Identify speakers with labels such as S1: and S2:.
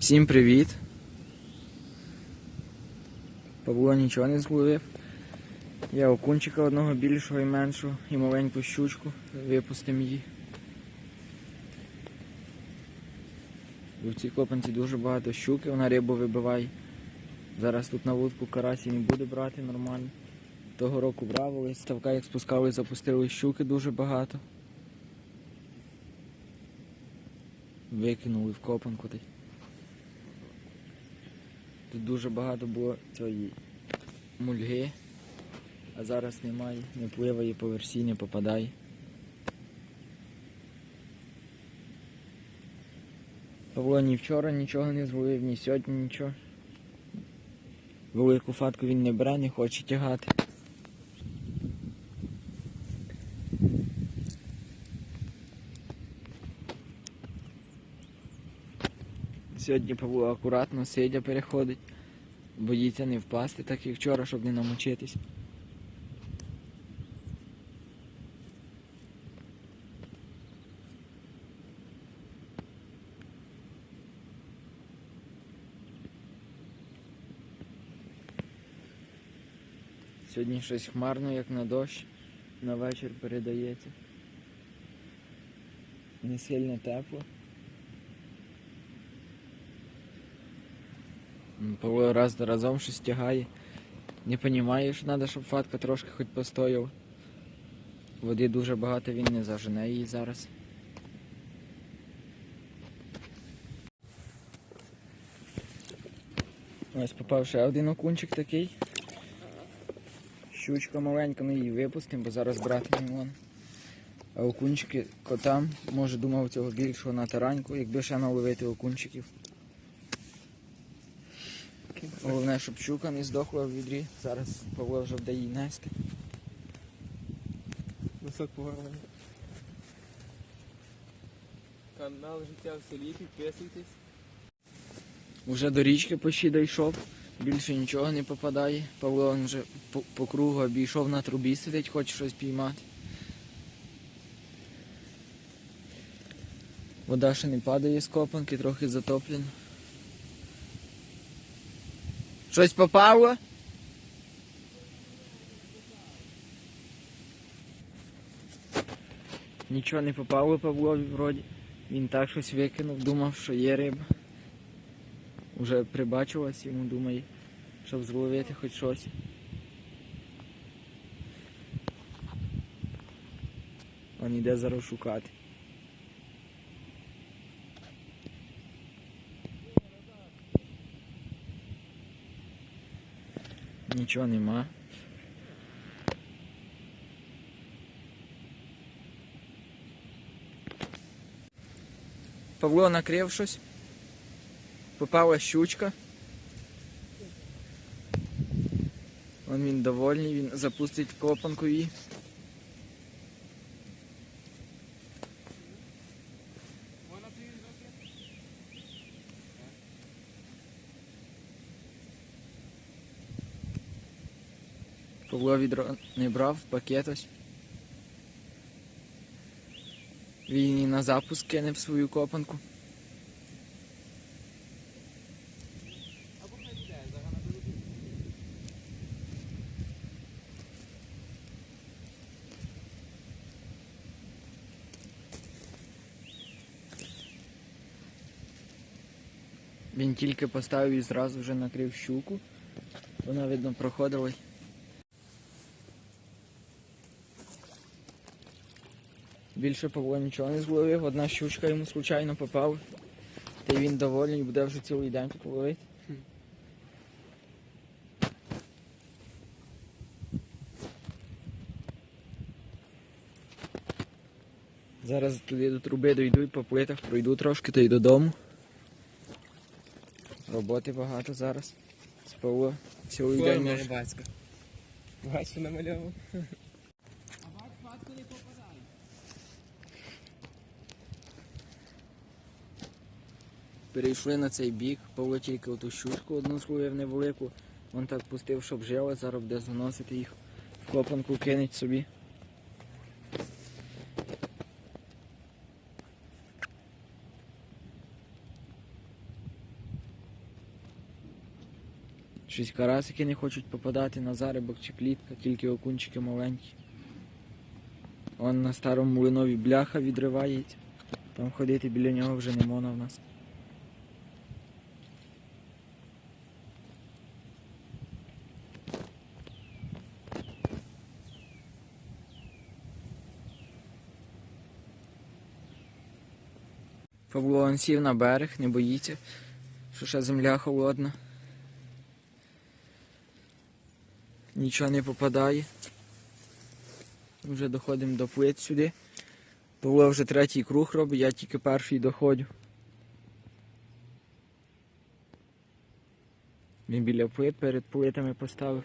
S1: Всім привіт. Павло нічого не зловив. Я окунчика одного більшого і меншого і маленьку щучку. Випустимо її. В цій копанці дуже багато щуки, вона рибу вибиває. Зараз тут на вудку карасі не буде брати нормально. Того року брав, але ставка як спускали, запустили щуки дуже багато. Викинули в копанку. Тут дуже багато було цієї мульги, а зараз немає, не пливає по версі, не попадає. Павло ні вчора нічого не зловив, ні сьогодні нічого. Велику фатку він не бере, не хоче тягати. Сьогодні Павло акуратно сидя переходить. Боїться не впасти, так як вчора, щоб не намочитись. Сьогодні щось хмарно, як на дощ. На вечір передається. Не сильно тепло. Павло раз за разом щось тягає. Не розуміє, що треба, щоб фатка трошки хоч постояла. Води дуже багато, він не зажене її зараз. Ось попав ще один окунчик такий. Щучка маленька, ми її випустимо, бо зараз брати не. А окунчики котам, може думав цього більшого на тараньку, якби ще наловити окунчиків. Головне, щоб щука не здохла в відрі. Зараз Павло вже буде її нести.
S2: Висок погорний. Канал життя в селі, підписуйтесь.
S1: Уже до річки почти дійшов, більше нічого не попадає. Павло він вже по, по кругу обійшов на трубі сидить, хоче щось піймати. Вода ще не падає з копанки, трохи затоплена. Щось попало? Нічого не попало Павлові вроді. Він так щось викинув, думав, що є риба. Уже прибачилась йому, думає, щоб зловити хоч щось. Он іде зараз шукати. Нічого нема. Павло накрив щось. Попала щучка. Вон він довольний, він запустить копанку її. Павло відро не брав, пакет ось. Він і на запуск кине в свою копанку. Він тільки поставив і зразу вже накрив щуку. Вона, видно, проходила. Більше Павло нічого не зловив, одна щучка йому случайно попала. Та й він довольний, буде вже цілий день тут ловити. Зараз туди до труби дойду і по плитах пройду трошки та й додому. Роботи багато зараз. З Павло цілий день. Може.
S2: намальовував.
S1: Перейшли на цей бік, Павло тільки оту щучку одну зловив невелику. Він так пустив, щоб жила, зараз буде заносити їх в копанку, кинуть собі. Щось карасики не хочуть попадати на зарибок чи клітка, тільки окунчики маленькі. Он на старому млинові бляха відривається. Там ходити біля нього вже не можна в нас. Павло сів на берег, не боїться, що ще земля холодна. Нічого не попадає. Вже доходимо до плит сюди. Павло вже третій круг робить, я тільки перший доходжу. Він біля плит перед плитами поставив.